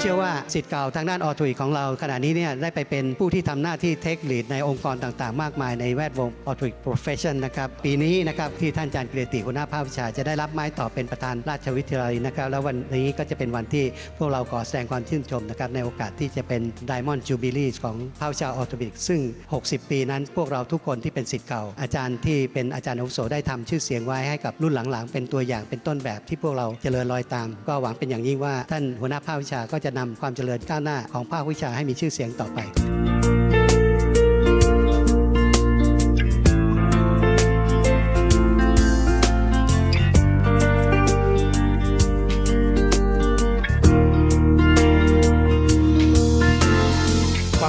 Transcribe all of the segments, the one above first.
เชื่อว่าสิทธิ์เก่าทางด้านออทอีของเรา ขณะนี้เนี่ยได้ไปเป็นผู้ที่ทำหน้าที่เทคลีดในองค์กรต่างๆ มากมายในแวดวงออทอีโปรเฟชชั่นนะครับปีนี้นะครับที่ท่านอาจารย์กิรติหัวหน้าภาควิชา จะได้รับไม้ต่อเป็นประธานราชวิทยาลัยนะครับแล้ววันนี้ก็จะเป็นวันที่พวกเราขอแสดงความชื่นชมนะครับในโอกาสที่จะเป็น Diamond Jubilee ของภาควิชาออโทบิกซึ่ง 60 ปีนั้นพวกเราทุกคนที่เป็นสิทธิ์เก่า อาจารย์ที่เป็นอาจารย์อาวุโสได้ทำชื่อเสียงไว้ให้กับรุ่นหลังๆ เป็นตัวอย่างเป็นต้นแบบที่พวกเราเจริญรอยตาม ก็หวังเป็นอย่างยิ่งว่าท่านหัวหน้าภาควิชาก็จะนำความเจริญก้าวหน้าของภาควิชาให้มีชื่อเสียงต่อไป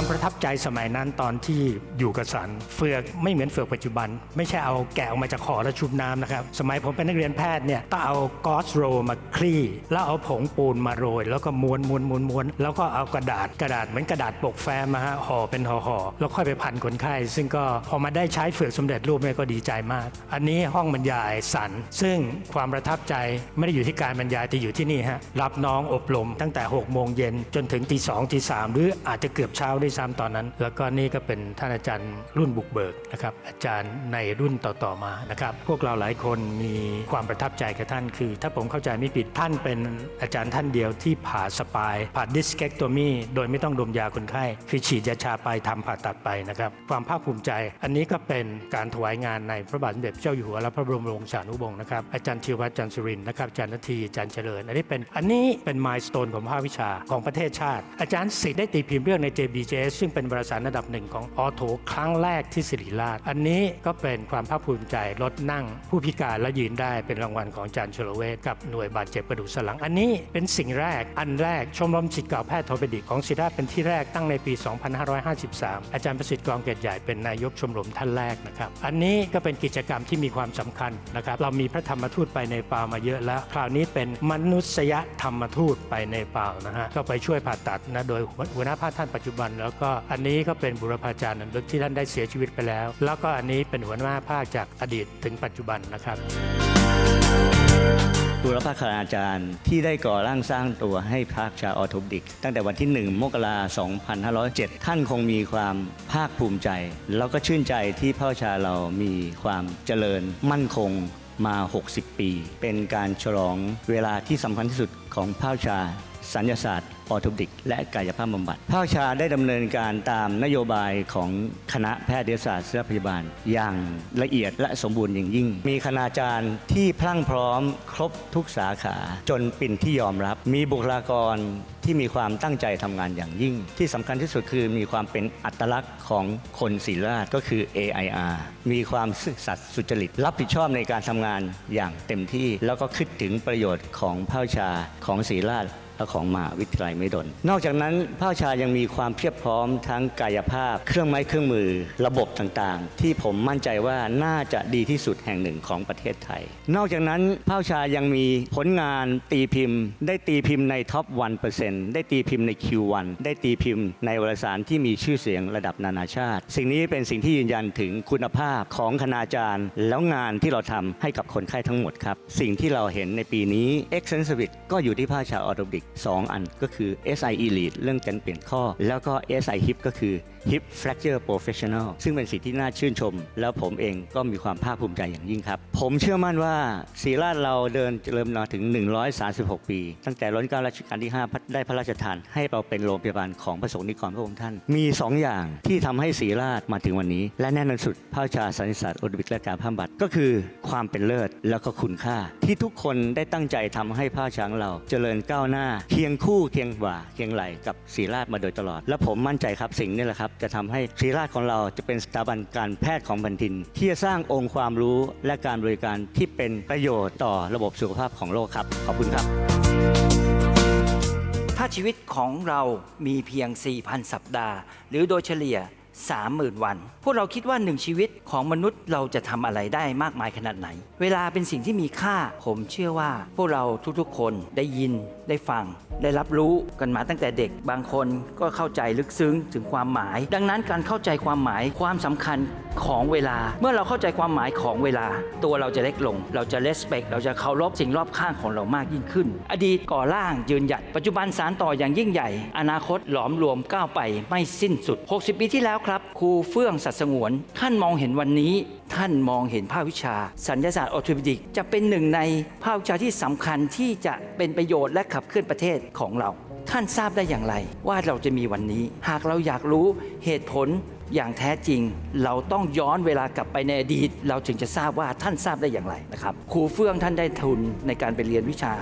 ความประทับใจสมัยนั้นตอนที่อยู่กับสันเฟือกไม่เหมือนเฟือกปัจจุบัน ไม่ใช่เอาแกะออกมาจากคอแล้วชุบน้ำนะครับ สมัยผมเป็นนักเรียนแพทย์เนี่ยต้องเอากอสโรมาคลี่ แล้วเอาผงปูนมาโรย แล้วก็ม้วนม้วนม้วนม้วนแล้วก็เอากระดาษกระดาษเหมือนกระดาษปกแฟ้มมาฮะห่อเป็นห่อห่อแล้วค่อยไปพันคนไข้ ซึ่งก็พอมาได้ใช้เฟือกสำเร็จรูปเนี่ยก็ดีใจมาก อันนี้ห้องบรรยายสันซึ่งความประทับใจไม่ได้อยู่ที่การบรรยายแต่อยู่ที่นี่ฮะรับน้องอบรมตั้งแต่6โมงเย็นจนถึงตีสองตีสามหรืออาจจะเกือบเช้าด้วยซ้ำตอนนั้น แล้วก็นี่ก็เป็นท่านอาจารย์รุ่นบุกเบิกนะครับอาจารย์ในรุ่นต่อๆมานะครับพวกเราหลายคนมีความประทับใจกับท่านคือ ถ้าผมเข้าใจไม่ผิดท่านเป็นอาจารย์ท่านเดียวที่ผ่าสปายผ่าดิสเกกโตมีโดยไม่ต้องดมยาคนไข้ คือฉีดยาชาไปทำผ่าตัดไปนะครับความภาคภูมิใจ อันนี้ก็เป็นการถวายงานในพระบาทสมเด็จเจ้าอยู่หัวและพระบรมโรงศานุวงศ์นะครับอาจารย์ธีรวัตรจันทร์สุรินทร์นะครับอาจารย์นาทีอาจารย์เจริญอันนี้เป็นอันนี้เป็นมายสเตนของภาควิชาของประเทศชาติ อาจารย์สิทธิ์ได้ตีพิมพ์เรื่องใน GS ซึ่งเป็นวารสารระดับหนึ่งของออโถครั้งแรกที่ศิริราช อันนี้ก็เป็นความภาคภูมิใจลดนั่ง ผู้พิการและยืนได้เป็นรางวัลของอาจารย์ชลเวศกับหน่วยบาดเจ็บกระดูกสันหลัง อันนี้เป็นสิ่งแรกอันแรกชมรมศิษย์เก่าแพทย์โทเปดิกของศิริราชเป็นที่แรกตั้งในปี 2553 อาจารย์ประสิทธิ์กองเกตใหญ่เป็นนายกชมรมท่านแรกนะครับอันนี้ก็เป็นกิจกรรมที่มีความสำคัญนะครับเรามีพระธรรมทูตไปในปามาเยอะแล้ว คราวนี้เป็นมนุษยธรรมทูตไปในปานะฮะก็ไปช่วยผ่าตัดนะโดยหัวหน้าภาคท่านปัจจุบันแล้วแล้วก็อันนี้ก็เป็นบุรพาจารย์ลึกที่ท่านได้เสียชีวิตไปแล้ว แล้วก็อันนี้เป็นหัวหน้าภาคจากอดีตถึงปัจจุบันนะครับบุรพาคณาจารย์ที่ได้ก่อร่างสร้างตัวให้ภาคชาออทบดิก ตั้งแต่วันที่ 1 มกราคม2507 ท่านคงมีความภาคภูมิใจ แล้วก็ชื่นใจที่พ่อชาเรามีความเจริญมั่นคงมา 60 ปี เป็นการฉลองเวลาที่สำคัญที่สุดของภาคชา สัญญาศาสตร์ออโทบิก และกายภาพบำบัด ภาคชาได้ดำเนินการตามนโยบายของคณะแพทยศาสตร์ศิริพยาบาล อย่างละเอียดและสมบูรณ์อย่างยิ่ง มีคณาจารย์ที่พรั่งพร้อมครบทุกสาขาจนเป็นที่ยอมรับ มีบุคลากรที่มีความตั้งใจทำงานอย่างยิ่ง ที่สำคัญที่สุดคือมีความเป็นอัตลักษณ์ของคนศรีราชก็คือ AIR มีความซื่อสัตย์สุจริต รับผิดชอบในการทำงานอย่างเต็มที่ แล้วก็คิดถึงประโยชน์ของภาคชาของศรีราช และของมหาวิทยาลัยไม่ดลนอกจากนั้นภาคชายังมีความเพียบพร้อมทั้งกายภาพ เครื่องไม้เครื่องมือ ระบบต่างๆ ที่ผมมั่นใจว่าน่าจะดีที่สุดแห่งหนึ่งของประเทศไทย นอกจากนั้นภาคชายังมีผลงานตีพิมพ์ ได้ตีพิมพ์ในท็อป1%ได้ตีพิมพ์ใน Q1 ได้ตีพิมพ์ในวารสารที่มีชื่อเสียงระดับนานาชาติ สิ่งนี้เป็นสิ่งที่ยืนยันถึงคุณภาพของคณาจารย์ แล้วงานที่เราทำให้กับคนไข้ทั้งหมดครับ สิ่งที่เราเห็นในปีนี้ e x c e n s i v i t ก็อยู่ที่ภาคชาออโตบิก2 อันก็คือ SI Elite เรื่องการเปลี่ยนข้อ แล้วก็ SI Hip ก็คือ Hip Fracture Professional ซึ่งเป็นสิ่งที่น่าชื่นชม แล้วผมเองก็มีความภาคภูมิใจอย่างยิ่งครับ ผมเชื่อมั่นว่าศีราชเราเดินเริ่มมาถึง 136 ปี ตั้งแต่รัชกาลรัชกาลที่ 5 ได้พระราชทาน ให้เราเป็นโรงพยาบาลของพระสงฆ์นิกรพระองค์ท่าน มี 2 อย่างที่ทำให้ศีราชมาถึงวันนี้ และแน่นอนสุดพระชาสันนิษฐานอลิมปิกและการพามบัตก็คือความเป็นเลิศแล้วก็คุณค่า ที่ทุกคนได้ตั้งใจทำให้ผ้าช้างเราเจริญก้าวหน้าเคียงคู่เคียงบ่าเคียงไหลกับศรีราชมาโดยตลอด และผมมั่นใจครับสิ่งนี้แหละครับ จะทำให้ศรีราชของเราจะเป็นสถาบันการแพทย์ของแผ่นดิน ที่จะสร้างองค์ความรู้และการบริการที่เป็นประโยชน์ต่อระบบสุขภาพของโลกครับ ขอบคุณครับ ถ้าชีวิตของเรามีเพียง 4,000 สัปดาห์ หรือโดยเฉลี่ย 30,000 วัน พวกเราคิดว่าหนึ่งชีวิตของมนุษย์เราจะทำอะไรได้มากมายขนาดไหน เวลาเป็นสิ่งที่มีค่า ผมเชื่อว่า พวกเราทุกๆ คนได้ยินได้ฟัง ได้รับรู้กันมาตั้งแต่เด็ก บางคนก็เข้าใจลึกซึ้งถึงความหมาย ดังนั้นการเข้าใจความหมายความสำคัญของเวลา เมื่อเราเข้าใจความหมายของเวลา ตัวเราจะเล็กลง เราจะ respect เราจะเคารพสิ่งรอบข้างของเรามากยิ่งขึ้น อดีตก่อร่างยืนหยัดปัจจุบันสารต่ออย่างยิ่งใหญ่ อนาคตหลอมรวมก้าวไปไม่สิ้นสุด 60 ปีที่แล้วครับครูเฟื่องสัตย์สงวน ท่านมองเห็นวันนี้ ท่านมองเห็นภาควิชา สัญญาศาสตร์ออโตมิดิก จะเป็นหนึ่งในภาควิชาที่สำคัญที่จะเป็นประโยชน์และขับเคลื่อนประเทศของเรา ท่านทราบได้อย่างไร ว่าเราจะมีวันนี้ หากเราอยากรู้เหตุผลอย่างแท้จริง เราต้องย้อนเวลากลับไปในอดีต เราถึงจะทราบว่าท่านทราบได้อย่างไรนะครับครูเฟื่องท่านได้ทุนในการไปเรียนวิชา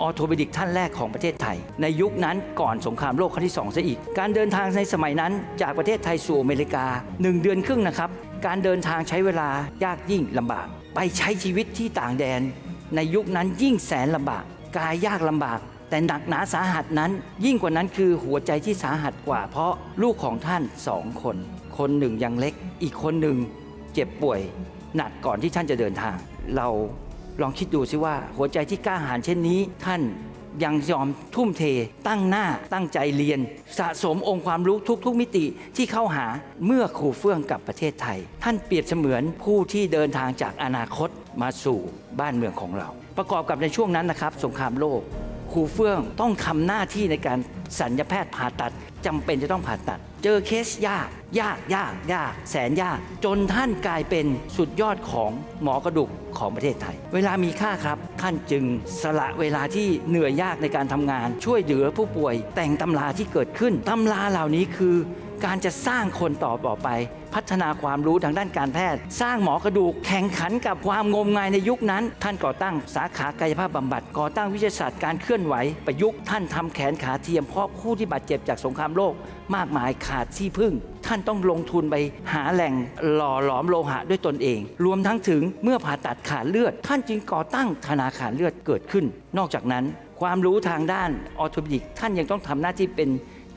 ออโทเปดิกท่านแรกของประเทศไทย ในยุคนั้นก่อนสงครามโลกครั้งที่2ซะอีก การเดินทางในสมัยนั้นจากประเทศไทยสู่อเมริกา 1 เดือนครึ่งนะครับ การเดินทางใช้เวลายากยิ่งลำบาก ไปใช้ชีวิตที่ต่างแดน ในยุคนั้นยิ่งแสนลำบาก กายยากลำบาก แต่หนักหนาสาหัสนั้น ยิ่งกว่านั้นคือหัวใจที่สาหัสกว่า เพราะลูกของท่านสองคน คนหนึ่งยังเล็ก อีกคนหนึ่งเจ็บป่วย หนักก่อนที่ท่านจะเดินทางเรา ลองคิดดูสิว่าหัวใจที่กล้าหาญเช่นนี้ ท่านยังยอมทุ่มเท ตั้งหน้าตั้งใจเรียน สะสมองค์ความรู้ทุกๆมิติที่เข้าหาเมื่อครูเฟื่องกับประเทศไทย ท่านเปรียบเสมือนผู้ที่เดินทางจากอนาคตมาสู่บ้านเมืองของเรา ประกอบกับในช่วงนั้นนะครับ สงครามโลกครูเฟื่องต้องทำหน้าที่ในการสัญญาแพทย์ผ่าตัดจำเป็นจะต้องผ่าตัด เจอเคสยาก ยากยากยากแสนยาก จนท่านกลายเป็นสุดยอดของหมอกระดูกของประเทศไทย เวลามีค่าครับ ท่านจึงสละเวลาที่เหนื่อยยากในการทำงาน ช่วยเหลือผู้ป่วย แต่งตำราที่เกิดขึ้นตำราเหล่านี้คือ การจะสร้างคนต่อต่อไป พัฒนาความรู้ทางด้านการแพทย์ สร้างหมอกระดูกแข่งขันกับความงมงายในยุคนั้น ท่านก่อตั้งสาขากายภาพบำบัดก่อตั้งวิทยาศาสตร์การเคลื่อนไหวประยุกต์ท่านทำแขนขาเทียมเพราะผู้ที่บาดเจ็บจากสงครามโลก มากมายขาดที่พึ่ง ท่านต้องลงทุนไปหาแหล่งหล่อหลอมโลหะด้วยตนเอง รวมทั้งถึงเมื่อผ่าตัดขาดเลือด ท่านจึงก่อตั้งธนาคารเลือดเกิดขึ้น นอกจากนั้นความรู้ทางด้านออโทปิดิกท่านยังต้องทำหน้าที่เป็น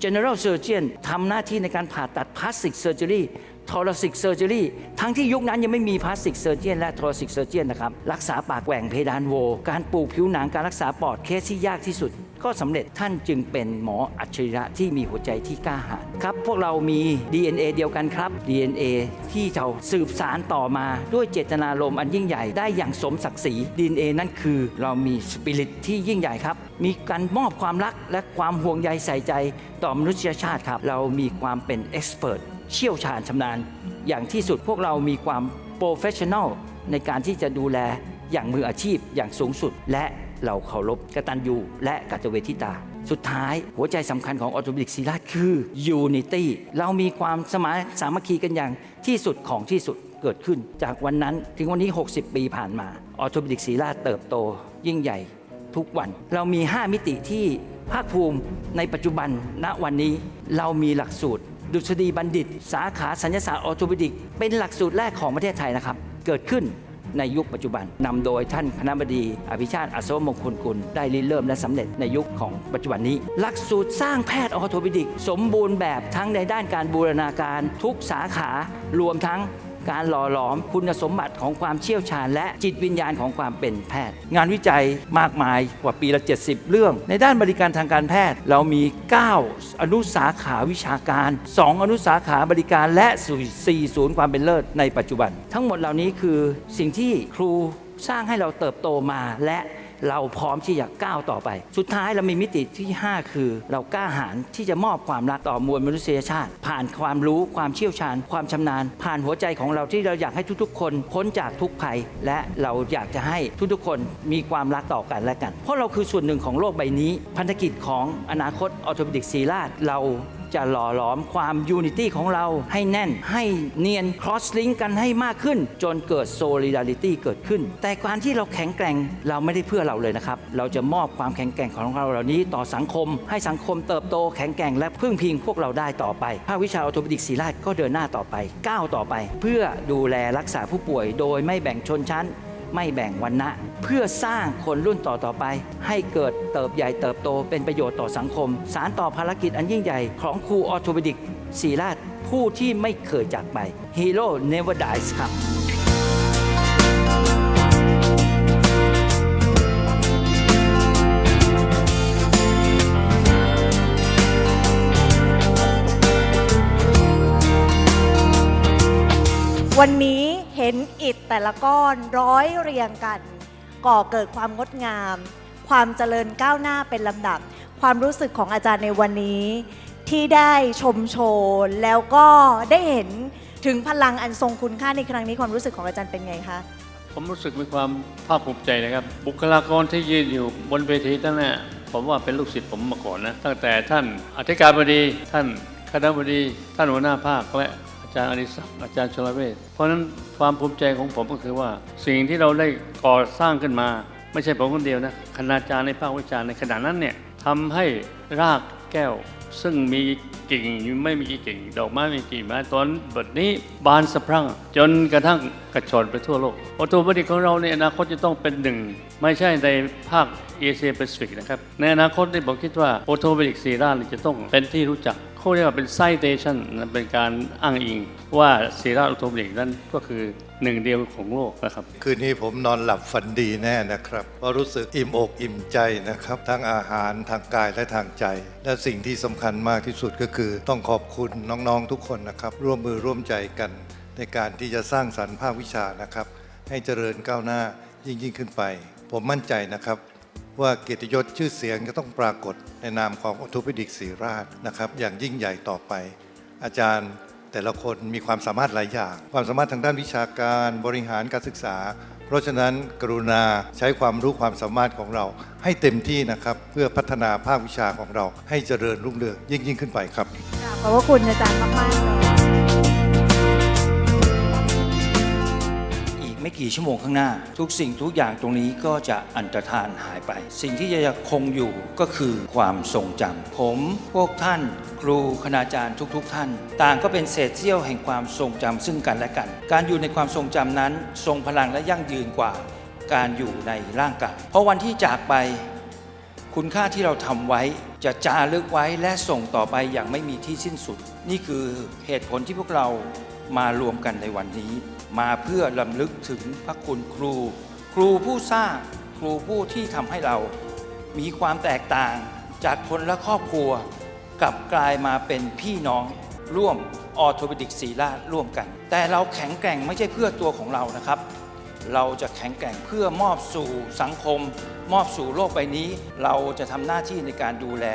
general surgeon ทำหน้าที่ในการผ่าตัด plastic surgery thoracic surgery ทั้งที่ยุคนั้นยังไม่มี plastic surgeon และ thoracic surgeon นะครับ รักษาปากแหว่งเพดานโว การปลูกผิวหนังการรักษาปอดเคสที่ยากที่สุด ก็สำเร็จท่านจึงเป็นหมออัจฉริยะที่มีหัวใจที่กล้าหาญครับ พวกเรามี DNA เดียวกันครับ DNA ที่เราสืบสารต่อมาด้วยเจตนารมณ์อันยิ่งใหญ่ได้อย่างสมศักดิ์ศรี DNA นั่นคือเรามีสปิริตที่ยิ่งใหญ่ครับ มีการมอบความรักและความห่วงใยใส่ใจต่อมนุษยชาติครับ เรามีความเป็นเอ็กซ์เพรสเชี่ยวชาญชำนาญ อย่างที่สุดพวกเรามีความโปรเฟชชั่นอลในการที่จะดูแลอย่างมืออาชีพอย่างสูงสุด และ เราเคารพกตัญญูและกตเวทิตา สุดท้ายหัวใจสำคัญของออโตบิกซีราคือ Unity เรามีความสมาสามัคคีกันอย่างที่สุดของที่สุดเกิดขึ้น จากวันนั้นถึงวันนี้ 60 ปีผ่านมาออโตบิกซีราเติบโต ยิ่งใหญ่ทุกวัน เรามี 5 มิติที่ภาคภูมิในปัจจุบันณวันนี้เรามีหลักสูตร ดุษฎีบัณฑิต สาขาสัญญาศาสตร์ออโทปิดิกเป็นหลักสูตรแรกของประเทศไทยนะครับ เกิดขึ้น ในยุคปัจจุบันนำโดยท่านคณะบดีอภิชาติอัศวมงคลกุลได้ริเริ่มและสำเร็จในยุคของปัจจุบันนี้ หลักสูตรสร้างแพทย์ออร์โทปิดิก สมบูรณ์แบบทั้งในด้านการบูรณาการทุกสาขารวมทั้ง การหล่อหลอมคุณสมบัติของความเชี่ยวชาญ และจิตวิญญาณของความเป็นแพทย์ งานวิจัยมากมายกว่าปีละ 70 เรื่อง ในด้านบริการทางการแพทย์ เรามี 9 อนุสาขาวิชาการ 2 อนุสาขาบริการและ4ศูนย์ความเป็นเลิศในปัจจุบัน ทั้งหมดเหล่านี้คือสิ่งที่ครูสร้างให้เราเติบโตมาและ เราพร้อมที่จะก้าวต่อไป สุดท้ายเรามีมิติที่ 5 คือ เรากล้าหาญที่จะมอบความรักต่อมวลมนุษยชาติ ผ่านความรู้ความเชี่ยวชาญ ความชำนาญ ผ่านหัวใจของเราที่เราอยากให้ทุกๆ คนพ้นจากทุกภัย และเราอยากจะให้ทุกๆ คนมีความรักต่อกันและกัน เพราะเราคือส่วนหนึ่งของโลกใบนี้ พันธกิจของอนาคตออโตปิดิกซีราชเรา จะหล่อหลอมความยูนิตี้ของเราให้แน่น ให้เนียนครอสลิงก์กันให้มากขึ้น จนเกิดโซลิดาริตี้เกิดขึ้น แต่การที่เราแข็งแกร่งเราไม่ได้เพื่อเราเลยนะครับ เราจะมอบความแข็งแกร่งของเราเหล่านี้ต่อสังคม ให้สังคมเติบโตแข็งแกร่งและพึ่งพิงพวกเราได้ต่อไป ภาควิชาออโตปิดิกศิราชก็เดินหน้าต่อไปก้าวต่อไป เพื่อดูแลรักษาผู้ป่วย โดยไม่แบ่งชนชั้น ไม่แบ่งวันนะเพื่อสร้างคนรุ่นต่อต่อไป ให้เกิดเติบใหญ่เติบโตเป็นประโยชน์ต่อสังคม สารต่อภารกิจอันยิ่งใหญ่ของครูออโทปิดิกศีราชผู้ที่ไม่เคยจากไป Hero Never Dies ครับ วันนี้เห็นอิฐแต่ละก้อนร้อยเรียงกัน ก่อเกิดความงดงาม ความเจริญก้าวหน้าเป็นลำดับ ความรู้สึกของอาจารย์ในวันนี้ ที่ได้ชมโชว์แล้วก็ได้เห็นถึงพลังอันทรงคุณค่าในครั้งนี้ความรู้สึกของอาจารย์เป็นไงคะผมรู้สึกมีความภาคภูมิใจนะครับ บุคลากรที่ยืนอยู่บนเวทีตั้งแต่ผมว่าเป็นลูกศิษย์ผมมาก่อนนะตั้งแต่ท่านอธิการบดีท่านคณะบดี ท่านหัวหน้าภาคและ จารย์อนิศักดิ์อาจารย์ชลเวชเพราะฉะนั้นความภูมิใจของผมก็คือว่า สิ่งที่เราได้ก่อสร้างขึ้นมา ไม่ใช่ผมคนเดียวนะคณาจารย์ในภาควิชาในขณะนั้นเนี่ยทำให้รากแก้ว ซึ่งมีกิ่งไม่มีกิ่ง ดอกไม้ไม่มีกิ่งไม้ตอนบทนี้บานสะพรั่ง จนกระทั่งกระชอนไปทั่วโลกออโตบดิกของเราในอนาคตจะต้องเป็นหนึ่ง ไม่ใช่ในภาคเอเชียแปซิฟิกนะครับในอนาคตที่ผมคิดว่าออโตบดิกซีราจะต้องเป็นที่รู้จัก เขาเรียกว่าเป็นไซเ a ชันเป็นการอ้างอิงว่าซีราชออโตบดิกนั้นก็คือหนึ่งเดียวของโลกนะครับ คืนนี้ผมนอนหลับฝันดีแน่นะครับเพราะรู้สึกอิ่มอกอิ่มใจนะครับ ทั้งอาหารทางกายและทางใจ และสิ่งที่สำคัญมากที่สุดก็คือ ต้องขอบคุณน้องๆทุกคนนะครับ ร่วมมือร่วมใจกัน ในการที่จะสร้างสรรค์ภาควิชานะครับ ให้เจริญก้าวหน้ายิ่งยิ่งขึ้นไป ผมมั่นใจนะครับ ว่าเกียรติยศชื่อเสียงจะต้องปรากฏในนามของอ t โ p ปิดิกศรีราชนะครับ อย่างยิ่งใหญ่ต่อไป อาจารย์แต่ละคนมีความสามารถหลายอย่าง ความสามารถทางด้านวิชาการบริหารการศึกษา เพราะฉะนั้นกรุณาใช้ความรู้ความสามารถของเรา ให้เต็มที่นะครับ เพื่อพัฒนาภาควิชาของเราให้เจริญรุ่งเรืองยิ่งยิ่งขึ้นไปครับขอบพระคุณอาจารย์มากๆเลย ไม่กี่ชั่วโมงข้างหน้า ทุกสิ่งทุกอย่างตรงนี้ก็จะอันตรธานหายไป สิ่งที่จะคงอยู่ก็คือความทรงจำผมพวกท่านครูคณาจารย์ทุก ๆ ท่าน ต่างก็เป็นเศษเสี้ยวแห่งความทรงจำซึ่งกันและกัน การอยู่ในความทรงจำนั้น ทรงพลังและยั่งยืนกว่าการอยู่ในร่างกายเพราะวันที่จากไป คุณค่าที่เราทำไว้จะจารึกไว้และส่งต่อไปอย่างไม่มีที่สิ้นสุด นี่คือเหตุผลที่พวกเรามารวมกันในวันนี้ มาเพื่อลำลึกถึงพระคุณครู ครูผู้สร้างครูผู้ที่ทำให้เรา มีความแตกต่างจากคนและครอบครัว กลับกลายมาเป็นพี่น้องร่วมออโทปิดิกศีลาร่วมกัน แต่เราแข็งแกร่งไม่ใช่เพื่อตัวของเรานะครับ เราจะแข็งแกร่งเพื่อมอบสู่สังคม มอบสู่โลกใบนี้ เราจะทำหน้าที่ในการดูแล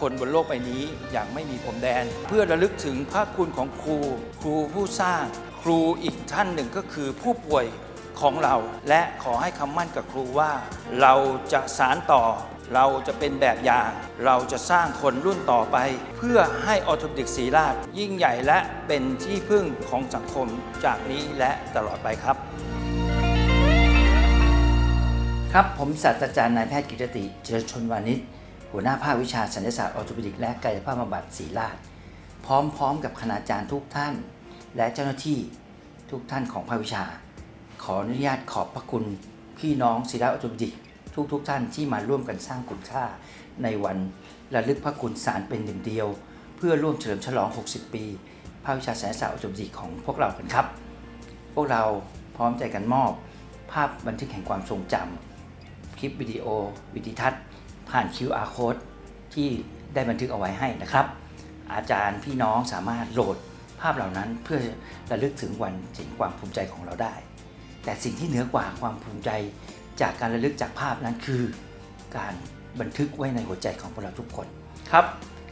คนบนโลกใบนี้อย่างไม่มีพรมแดน เพื่อระลึกถึงพระคุณของครู ครูผู้สร้าง ครูอีกท่านหนึ่งก็คือผู้ป่วยของเรา และขอให้คำมั่นกับครูว่า เราจะสารต่อ เราจะเป็นแบบอย่าง เราจะสร้างคนรุ่นต่อไป เพื่อให้ออโตดิกศรีราชยิ่งใหญ่และเป็นที่พึ่งของสังคมจากนี้และตลอดไปครับ ครับผมศาสตราจารย์นายแพทย์กิตติเจริญชนวานิชหัวหน้าภาควิชาสัญญศาสตร์ออโทปิดิกและกายภาพบำบัดศรีราชพร้อมๆ กับคณาจารย์ทุกท่าน และเจ้าหน้าที่ทุกท่านของภาควิชา ขออนุญาตขอบพระคุณพี่น้องศิลาออร์โทปิดิกทุกทท่านที่มาร่วมกันสร้างคุณค่า ในวันระลึกพระคุณสารเป็นหนึ่งเดียว เพื่อร่วมเฉลิมฉลอง 60 ปีภาควิชาสัญญศาสตร์ออร์โทปิดิกของพวกเรากันครับ พวกเราพร้อมใจกันมอบ ภาพบันทึกแห่งความทรงจำคลิปวิดีโอ วิดีทัศน์ ผ่าน QR code ที่ได้บันทึกเอาไว้ให้นะครับ อาจารย์พี่น้องสามารถโหลด ภาพเหล่านั้นเพื่อระลึกถึงวันถึงความภูมิใจของเราได้ แต่สิ่งที่เหนือกว่าความภูมิใจจากการระลึกจากภาพนั้นคือ การบันทึกไว้ในหัวใจของพวกเราทุกคนครับ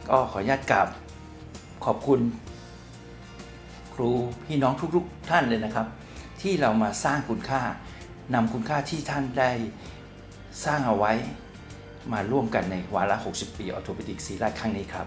ก็ขออนุญาตกราบขอบคุณ ครูพี่น้องทุกๆท่านเลยนะครับ ที่เรามาสร้างคุณค่านำคุณค่าที่ท่านได้สร้างเอาไว้มาร่วมกันในวาระ 60 ปีออโทปิดิกซีราชครั้งนี้ครับ